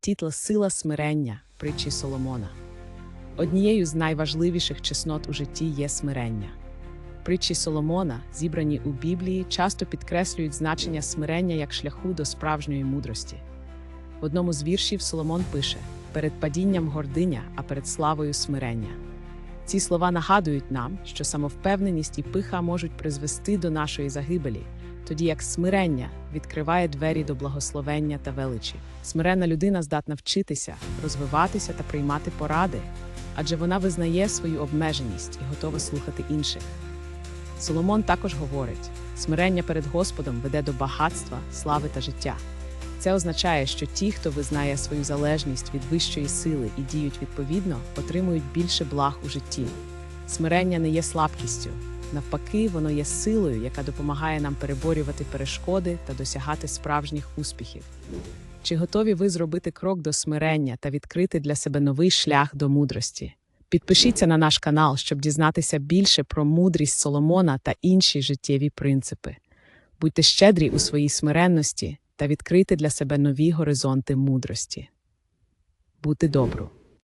Тітл Сила смирення притчі Соломона. Однією з найважливіших чеснот у житті є смирення. Притчі Соломона, зібрані у Біблії, часто підкреслюють значення смирення як шляху до справжньої мудрості. В одному з віршів Соломон пише: перед падінням гординя, а перед славою смирення. Ці слова нагадують нам, що самовпевненість і пиха можуть призвести до нашої загибелі, тоді як смирення відкриває двері до благословення та величі. Смиренна людина здатна вчитися, розвиватися та приймати поради, адже вона визнає свою обмеженість і готова слухати інших. Соломон також говорить: смирення перед Господом веде до багатства, слави та життя. Це означає, що ті, хто визнає свою залежність від вищої сили і діють відповідно, отримують більше благ у житті. Смирення не є слабкістю. Навпаки, воно є силою, яка допомагає нам переборювати перешкоди та досягати справжніх успіхів. Чи готові ви зробити крок до смирення та відкрити для себе новий шлях до мудрості? Підпишіться на наш канал, щоб дізнатися більше про мудрість Соломона та інші життєві принципи. Будьте щедрі у своїй смиренності та відкрийте для себе нові горизонти мудрості. Бути добру.